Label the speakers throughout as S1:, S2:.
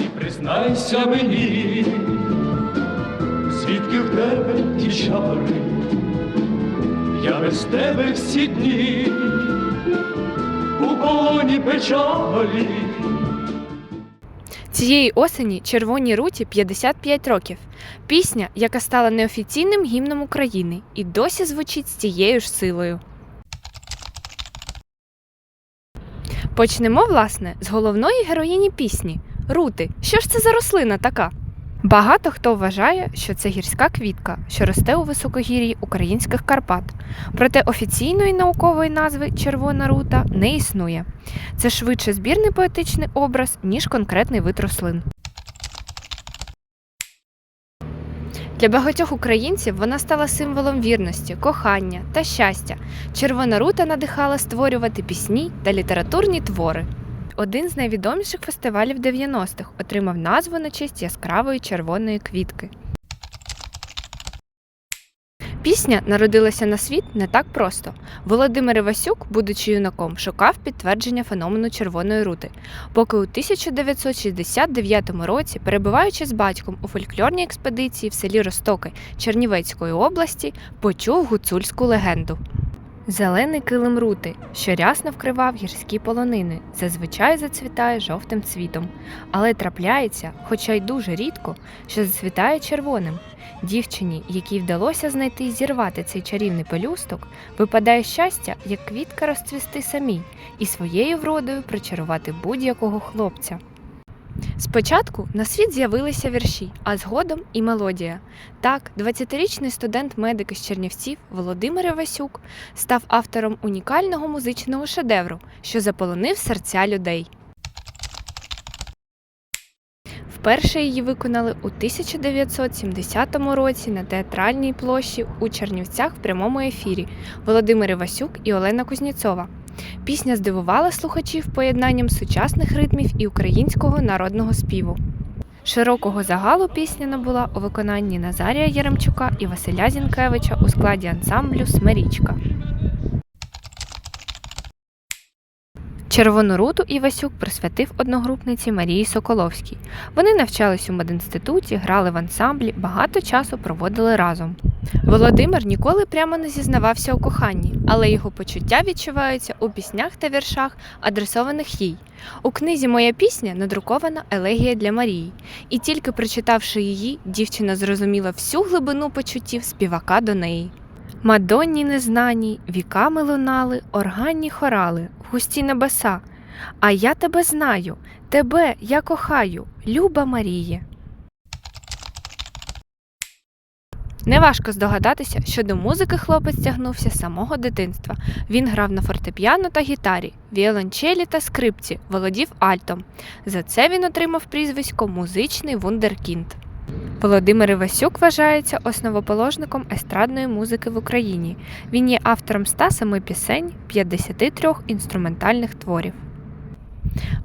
S1: І признайся мені, звідки в тебе ті чари, я без тебе всі дні у полоні печалі.
S2: Цієї осені Червоній руті 55 років. Пісня, яка стала неофіційним гімном України і досі звучить з тією ж силою. Почнемо, власне, з головної героїні пісні Рути. Що ж це за рослина така? Багато хто вважає, що це гірська квітка, що росте у високогір'ї українських Карпат. Проте офіційної наукової назви червона рута не існує. Це швидше збірний поетичний образ, ніж конкретний вид рослин. Для багатьох українців вона стала символом вірності, кохання та щастя. Червона рута надихала створювати пісні та літературні твори. Один з найвідоміших фестивалів 90-х отримав назву на честь яскравої червоної квітки. Пісня народилася на світ не так просто. Володимир Івасюк, будучи юнаком, шукав підтвердження феномену червоної рути, поки у 1969 році, перебуваючи з батьком у фольклорній експедиції в селі Ростоки Чернівецької області, почув гуцульську легенду. Зелений килим рути, що рясно вкривав гірські полонини, зазвичай зацвітає жовтим цвітом, але трапляється, хоча й дуже рідко, що зацвітає червоним. Дівчині, якій вдалося знайти і зірвати цей чарівний пелюсток, випадає щастя, як квітка розцвісти самій і своєю вродою причарувати будь-якого хлопця. Спочатку на світ з'явилися вірші, а згодом і мелодія. Так, 20-річний студент-медик із Чернівців Володимир Івасюк став автором унікального музичного шедевру, що заполонив серця людей. Вперше її виконали у 1970 році на театральній площі у Чернівцях в прямому ефірі Володимир Івасюк і Олена Кузніцова. Пісня здивувала слухачів поєднанням сучасних ритмів і українського народного співу. Широкого загалу пісня набула у виконанні Назарія Яремчука і Василя Зінкевича у складі ансамблю Смирічка. Червону руту Івасюк присвятив одногрупниці Марії Соколовській. Вони навчались у медінституті, грали в ансамблі, багато часу проводили разом. Володимир ніколи прямо не зізнавався у коханні, але його почуття відчуваються у піснях та віршах, адресованих їй. У книзі Моя пісня надрукована елегія для Марії, і тільки прочитавши її, дівчина зрозуміла всю глибину почуттів співака до неї. Мадонні незнані, віками лунали, органні хорали, густі небеса. А я тебе знаю, тебе я кохаю, люба Маріє. Неважко здогадатися, що до музики хлопець тягнувся з самого дитинства. Він грав на фортепіано та гітарі, віолончелі та скрипці, володів альтом. За це він отримав прізвисько музичний вундеркінд. Володимир Івасюк вважається основоположником естрадної музики в Україні. Він є автором 107 пісень, 53 інструментальних творів.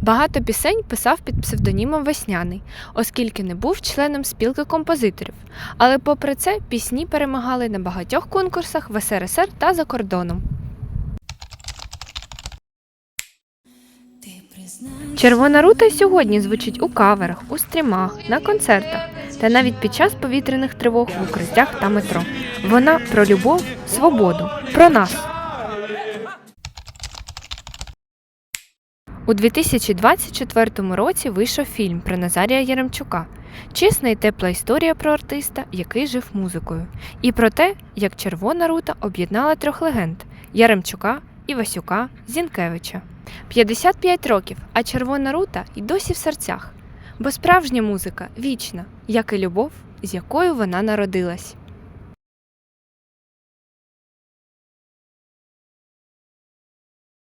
S2: Багато пісень писав під псевдонімом Весняний, оскільки не був членом спілки композиторів. Але попри це пісні перемагали на багатьох конкурсах в СРСР та за кордоном. Червона рута сьогодні звучить у каверах, у стрімах, на концертах та навіть під час повітряних тривог в укриттях та метро. Вона про любов, свободу, про нас. У 2024 році вийшов фільм про Назарія Яремчука. Чесна і тепла історія про артиста, який жив музикою, і про те, як Червона рута об'єднала трьох легенд Яремчука, Івасюка, Зінкевича. 55 років, а Червона рута й досі в серцях. Бо справжня музика вічна, як і любов, з якою вона народилась.